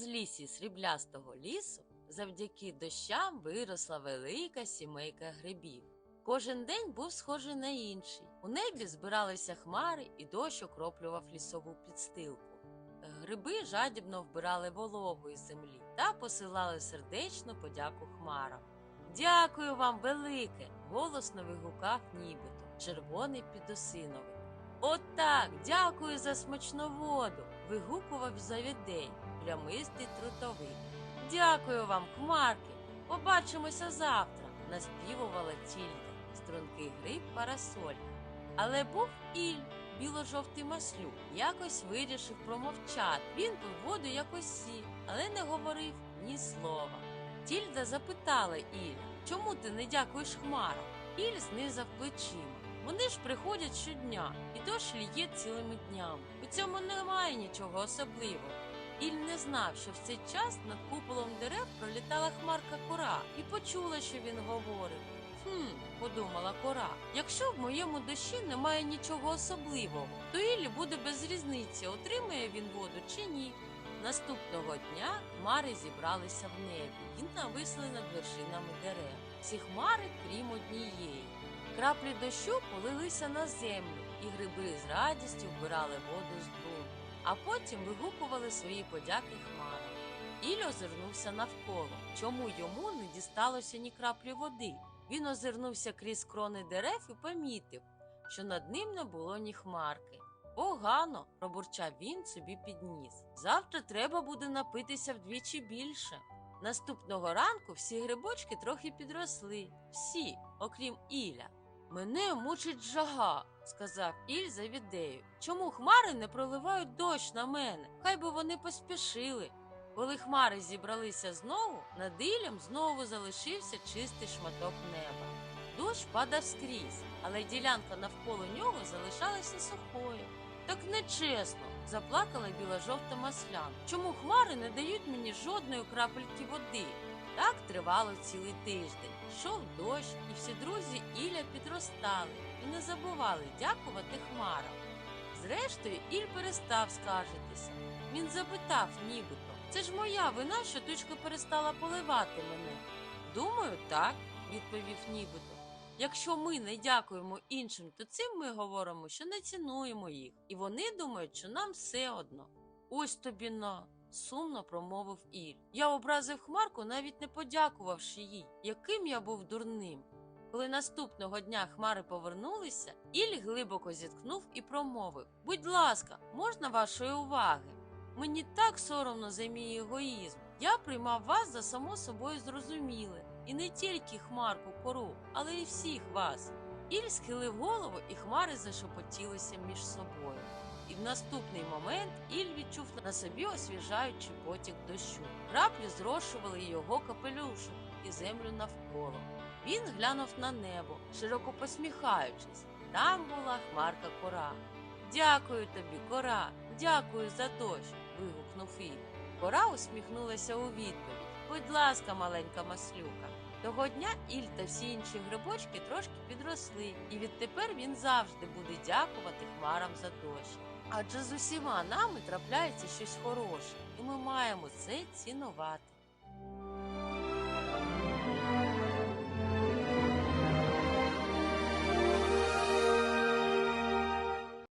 узліссі сріблястого лісу завдяки дощам виросла велика сімейка грибів. Кожен день був схожий на інший. У небі збиралися хмари, і дощ окроплював лісову підстилку. Гриби жадібно вбирали вологу із землі та посилали сердечну подяку хмарам. Дякую вам, велике! голосно вигукав нібито червоний підосиновик. Отак, дякую за смачну воду. вигукував завідей, плямистий трутовик. Дякую вам, хмарки. Побачимося завтра, наспівувала тільда, стрункий гриб парасолька. Але був Іль, біло-жовтий маслюк, якось вирішив промовчати. Він пив воду як усі, але не говорив ні слова. Тільда запитала Іля, чому ти не дякуєш хмарам? Іль знизав плечима. Вони ж приходять щодня, і дощ ліє цілими днями. У цьому немає нічого особливого. Іль не знав, що в цей час над куполом дерев пролітала хмарка кора і почула, що він говорив. Хм, подумала кора. Якщо в моєму дощі немає нічого особливого, то Іллі буде без різниці, отримає він воду чи ні. Наступного дня хмари зібралися в небі і нависли над вершинами дерев. Всі хмари, крім однієї. Краплі дощу полилися на землю, і гриби з радістю вбирали воду з брун, а потім вигукували свої подяки хмарам. Іль озирнувся навколо. Чому йому не дісталося ні краплі води? Він озирнувся крізь крони дерев і помітив, що над ним не було ні хмарки. Погано, пробурчав він собі під ніс. Завтра треба буде напитися вдвічі більше. Наступного ранку всі грибочки трохи підросли, всі, окрім Іля. Мене мучить жага, сказав Іль за відею. Чому хмари не проливають дощ на мене? Хай би вони поспішили. Коли хмари зібралися знову, над Іллям знову залишився чистий шматок неба. Дощ падав скрізь, але ділянка навколо нього залишалася сухою. Так нечесно, заплакала біла жовта маслян. Чому хмари не дають мені жодної крапельки води? Так тривало цілий тиждень. Йшов дощ, і всі друзі Ілля підростали і не забували дякувати хмарам. Зрештою, Іль перестав скаржитися. Він запитав нібито це ж моя вина, що тучка перестала поливати мене. Думаю, так, відповів нібито. Якщо ми не дякуємо іншим, то цим ми говоримо, що не цінуємо їх, і вони думають, що нам все одно. Ось тобі на, сумно промовив Іль. Я образив хмарку, навіть не подякувавши їй, яким я був дурним. Коли наступного дня хмари повернулися, Іль глибоко зіткнув і промовив Будь ласка, можна вашої уваги? Мені так соромно за мій егоїзм. Я приймав вас за само собою зрозуміле, і не тільки хмарку кору, але й всіх вас. Іль схилив голову, і хмари зашепотілися між собою. І в наступний момент Іль відчув на собі освіжаючий потік дощу. Краплі зрошували його капелюшок і землю навколо. Він глянув на небо, широко посміхаючись. Там була хмарка кора. Дякую тобі, кора, дякую за дощ. вигукнув Іль. Кора усміхнулася у відповідь. Будь ласка, маленька маслюка. Того дня Іль та всі інші грибочки трошки підросли, і відтепер він завжди буде дякувати хмарам за дощ. Адже з усіма нами трапляється щось хороше, і ми маємо це цінувати.